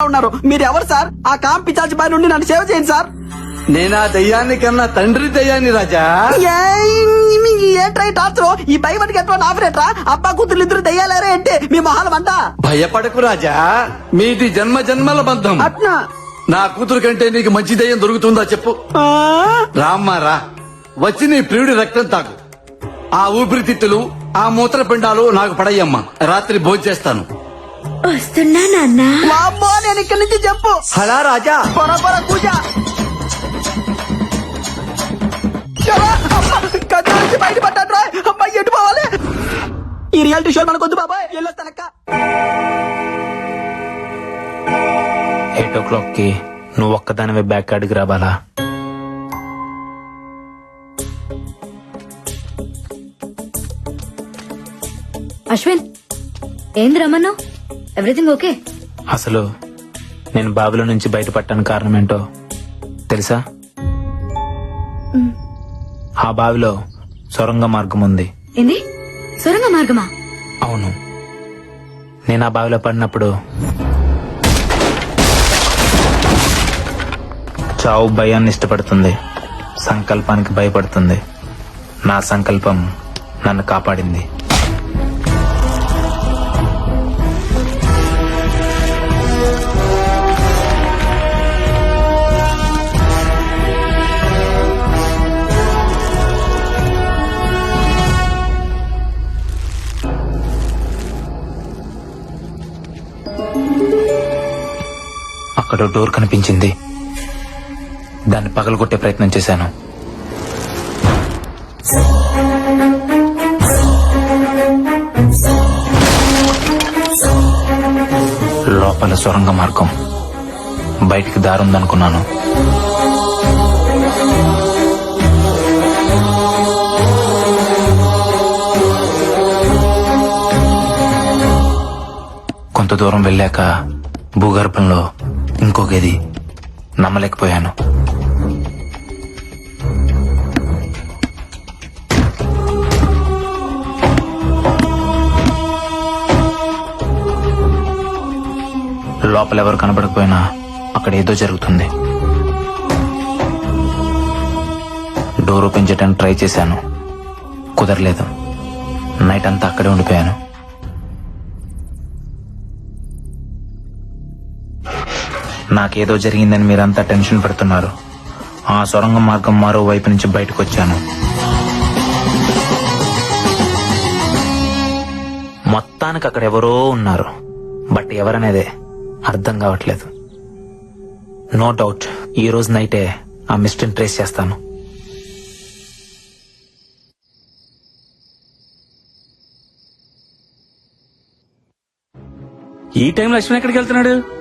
ఉన్నారు. మీరు ఎవరు సార్? ఆ కామ్ పిచాచి బాయ్ నుండి నన్ను సేవ చేయండి సార్. నేనా దయ్యాన్ని కన్నా తండ్రి దయ్యాన్ని రాజా. ఏంట్రా టార్చర్ ఈ బై వన్ గెట్ వన్ ఆపరేట్రా అబ్బా కూతురు ఇద్దరు దయ్యాలేరే అంటే మీ మొహాలు వంట భయపడకు రాజా. మీది జన్మ జన్మల బంధం. అట్నా? నా కూతురు కంటే నీకు మంచి దయ్యం దొరుకుతుందా చెప్పు. ఆ? రామ్మా రా. వచ్చి నీ ప్రియుడి రక్తం తాగు. ఆ ఊపిరితిత్తులు ఆ మూత్రపిండాలు నాకు పడయ్యమ్మా. రాత్రి భోజేస్తాను వస్తున్నా నాన్న. నేను ఇక్కడి నుంచి చెప్పు హలా రాజా. పొర పొర కూజ కథ నుంచి బయటపడ్డాడ్రా అమ్మాయి ఎటు పోవాలి? ఈ రియాలిటీ షో మనకొద్దు బాబాయ్. వెళ్ళొస్తానక్క. ఎయిట్ ఓ క్లాక్కి నువ్వు ఒక్కదానివే బ్యాక్ అడిగి రావాలా? అశ్విన్ ఏంది రమ్మను ఎవ్రీథింగ్ ఓకే అసలు నేను బావిలో నుంచి బయటపడటానికి కారణం ఏంటో తెలుసా ఆ బావిలో సొరంగ మార్గం ఉంది. ఏంది? సొరంగ మార్గమా? అవును. నేను ఆ బావిలో పడినప్పుడు చావు భయాన్ని ఇష్టపడుతుంది. సంకల్పానికి భయపడుతుంది. నా సంకల్పం నన్ను కాపాడింది. అక్కడ డోర్ కనిపించింది. దాన్ని పగలగొట్టే ప్రయత్నం చేశాను. లోపల సొరంగ మార్గం. బయటికి దారుందనుకున్నాను. కొంత దూరం వెళ్ళాక భూగర్భంలో ఇంకో గది నమ్మలేకపోయాను. లోపల ఎవరు కనబడకపోయినా అక్కడ ఏదో జరుగుతుంది. డోర్ ఓపెన్ చేయడానికి ట్రై చేశాను. కుదరలేదు. నైట్ అంతా అక్కడే ఉండిపోయాను. నాకేదో జరిగిందని మీరంతా టెన్షన్ పెడుతున్నారు. ఆ సొరంగ మార్గం మరో వైపు నుంచి బయటకు వచ్చాను మొత్తానికి అక్కడ ఎవరో ఉన్నారు. బట్ ఎవరనేదే అర్థం కావట్లేదు. నో డౌట్ ఈ రోజు నైటే ఆ మిస్టర్ని ట్రేస్ చేస్తాను. ఈ టైంలో లక్ష్మణ్ ఎక్కడికి వెళ్తున్నాడు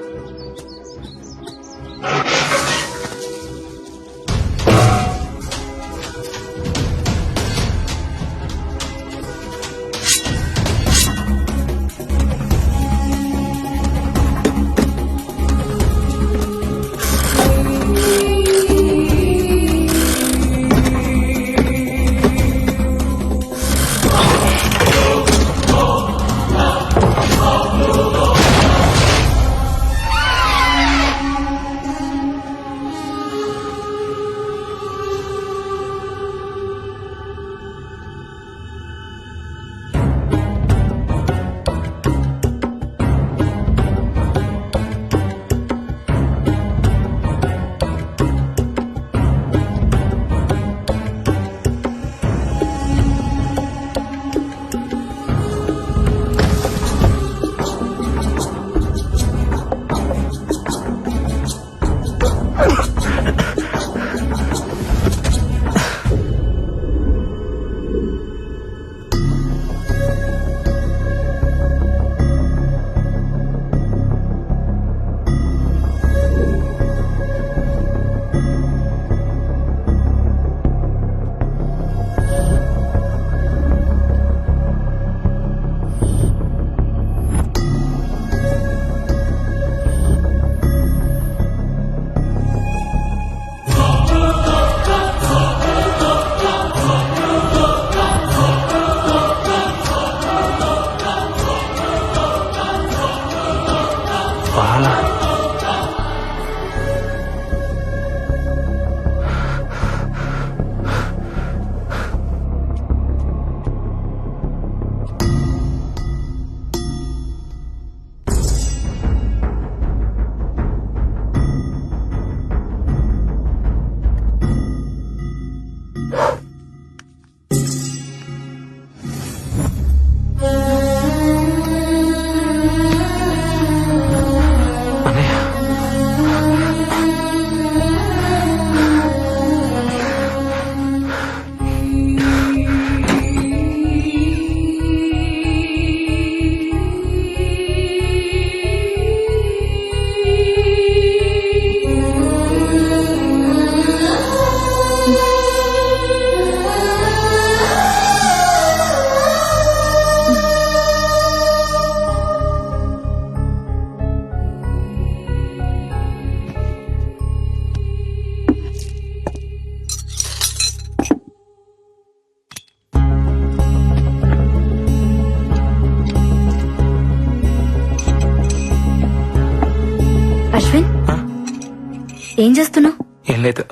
ఏం చేస్తున్నావు? ఏం లేదు.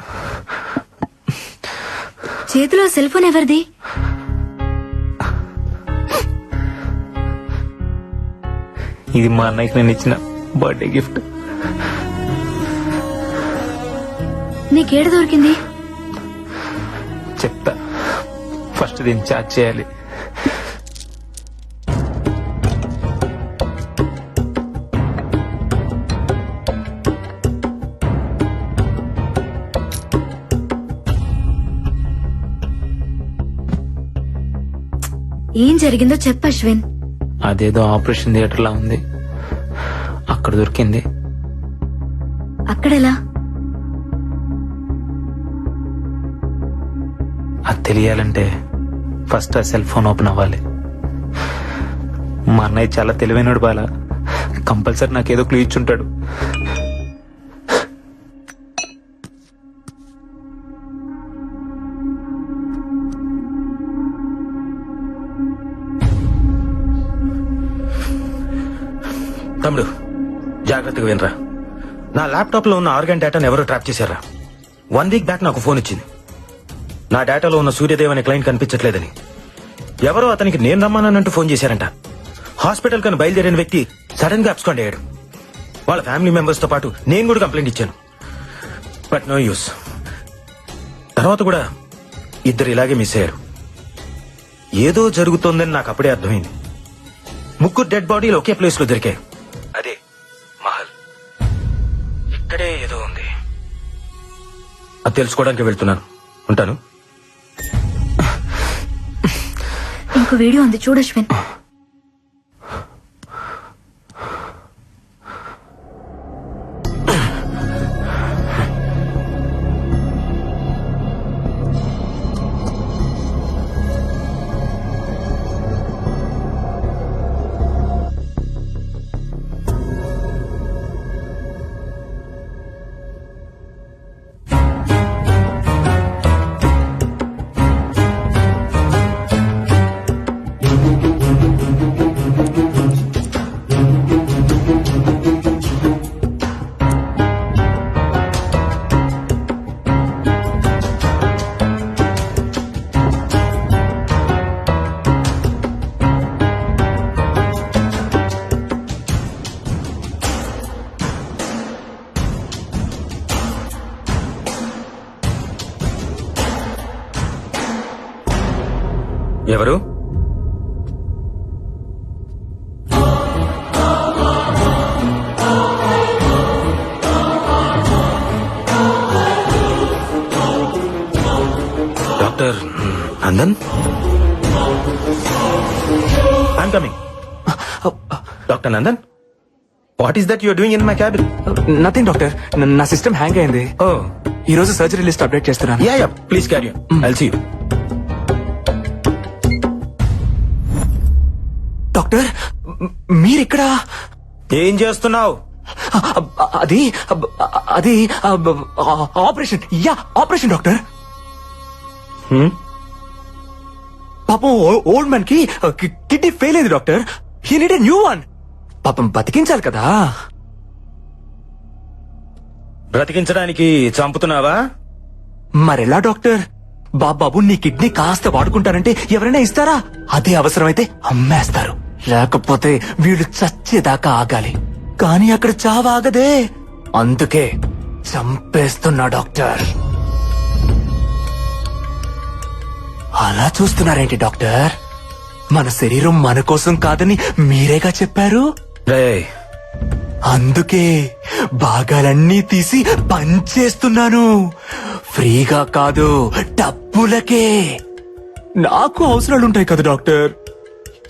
చేతిలో సెల్ ఫోన్ ఎవరిది? ఇది మా అన్నయ్యకి నేను ఇచ్చిన బర్త్డే గిఫ్ట్. నీకేడ దొరికింది? చెప్తా. ఫస్ట్ దీన్ని చార్జ్ చేయాలి. ఏం జరిగిందో చెప్పు అశ్విన్. అదేదో ఆపరేషన్ థియేటర్ లా ఉంది. అక్కడ దొరికింది. అక్కడెలా? అది తెలియాలంటే ఫస్ట్ ఆ సెల్ ఫోన్ ఓపెన్ అవ్వాలి. మా అన్నయ్య చాలా తెలివైనడు బాల. కంపల్సరీ నాకేదో క్లూ ఇచ్చుంటాడు. తమ్ముడు జాగ్రత్తగా వినరా. నా ల్యాప్టాప్లో ఉన్న ఆర్గన్ డేటాను ఎవరో ట్రాప్ చేశారా? వన్ వీక్ బ్యాక్ నాకు ఫోన్ వచ్చింది. నా డేటాలో ఉన్న సూర్యదేవ్ అనే క్లయింట్ కనిపించట్లేదని. ఎవరో అతనికి నేను రమ్మానంటూ ఫోన్ చేశారంట. హాస్పిటల్ కని బయలుదేరిన వ్యక్తి సడన్గా అబ్స్కాండ్ అయ్యాడు. వాళ్ళ ఫ్యామిలీ మెంబర్స్తో పాటు నేను కూడా కంప్లైంట్ ఇచ్చాను. But no use. తర్వాత కూడా ఇద్దరు ఇలాగే మిస్ అయ్యారు. ఏదో జరుగుతోందని నాకు అప్పుడే అర్థమైంది. ముగ్గురు డెడ్ బాడీలు ఒకే ప్లేస్లో దొరికాయి. తెలుసుకోవడానికి వెళ్తున్నాను. ఉంటాను. ఇంకో వీడియో ఉంది చూడు అశ్విన్. ఎవరు? Doctor Nandan? I'm coming doctor Nandan what is that you're doing in my cabin nothing doctor నా సిస్టమ్ హ్యాంగ్ అయింది. ఓ. ఈ రోజు సర్జరీ లిస్ట్ అప్డేట్ చేస్తున్నాను. Yeah yeah please carry I'll see doctor మీరిక్కడ? ఏం చేస్తున్నావు? అది అది ఆపరేషన్. Yeah operation doctor. పాపం ఓల్డ్ మ్యాన్కి కి- కిడ్నీ ఫెయిల్ అయింది doctor. He need new one. పాపం బతికించాలి కదా. బ్రతికించడానికి చంపుతున్నావా? మరెలా డాక్టర్? బాబాబు నీ కిడ్నీ కాస్త వాడుకుంటారంటే ఎవరైనా ఇస్తారా? అదే అవసరమైతే అమ్మేస్తారు. లేకపోతే వీళ్ళు చచ్చేదాకా ఆగాలి. కానీ అక్కడ చావాగదే. అందుకే చంపేస్తున్నా డాక్టర్. అలా చూస్తున్నారేంటి డాక్టర్? మన శరీరం మన కోసం కాదని మీరేగా చెప్పారు? అందుకే భాగాలన్నీ తీసి పంచేస్తున్నాను ఫ్రీగా కాదు డబ్బులకే. నాకు అవసరాలుంటాయి కదా డాక్టర్.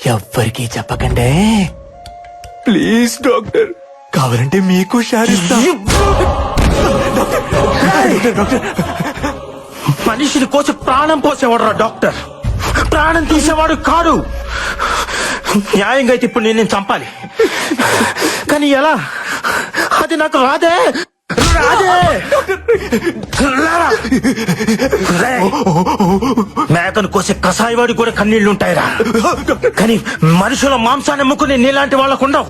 ఎవ్వరికీ చెప్పకండే. Please doctor. కావాలంటే మీకు షేర్ ఇస్తా. డాక్టర్, డాక్టర్ మనిషిని కోసి ప్రాణం పోసేవాడు డాక్టర్. ప్రాణం తీసేవాడు కాడు. న్యాయంగా అయితే ఇప్పుడు నేను చంపాలి. కానీ ఎలా? అది నాకు రాదే. మేకను కోసే కసాయివాడి కూడా కన్నీళ్ళు ఉంటాయిరా కానీ మనుషుల మాంసాన్ని అమ్ముకుని నీలాంటి వాళ్ళకు ఉండవు.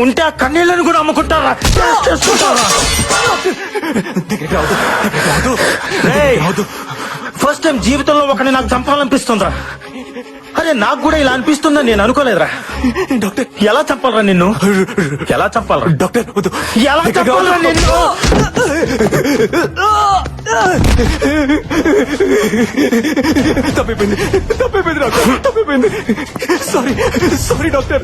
ఉంటే ఆ కన్నీళ్ళను కూడా అమ్ముకుంటారా? ఫస్ట్ టైం జీవితంలో ఒకరిని నాకు చంపాలనిపిస్తుందా అరే నాకు కూడా ఇలా అనిపిస్తుందని నేను అనుకోలేదురా. డాక్టర్. ఎలా చంపాలరా నిన్ను? ఎలా చంపాలరా? డాక్టర్ ఎలా చంపాలరా నిన్ను? తప్పిపోయింది. తప్పిపోయింది డాక్టర్. తప్పిపోయింది. Sorry sorry doctor.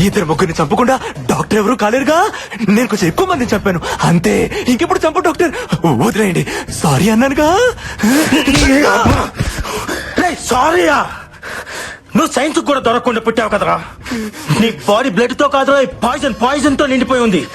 ఇద్దరు ముగ్గురిని చంపకుండా డాక్టర్ ఎవరు కాలేరుగా? నేను కొంచెం ఎక్కువ మందిని చంపాను. అంతే. ఇంకెప్పుడు చంపు డాక్టర్? వదిలేయండి. సారీ అన్నానుగా. సారీయా? నువ్వు సైన్స్ కూడా దొరకకుండా పుట్టావు కదరా. నీ బాడీ బ్లడ్తో కాదురా పాయిజన్ పాయిజన్తో నిండిపోయి ఉంది.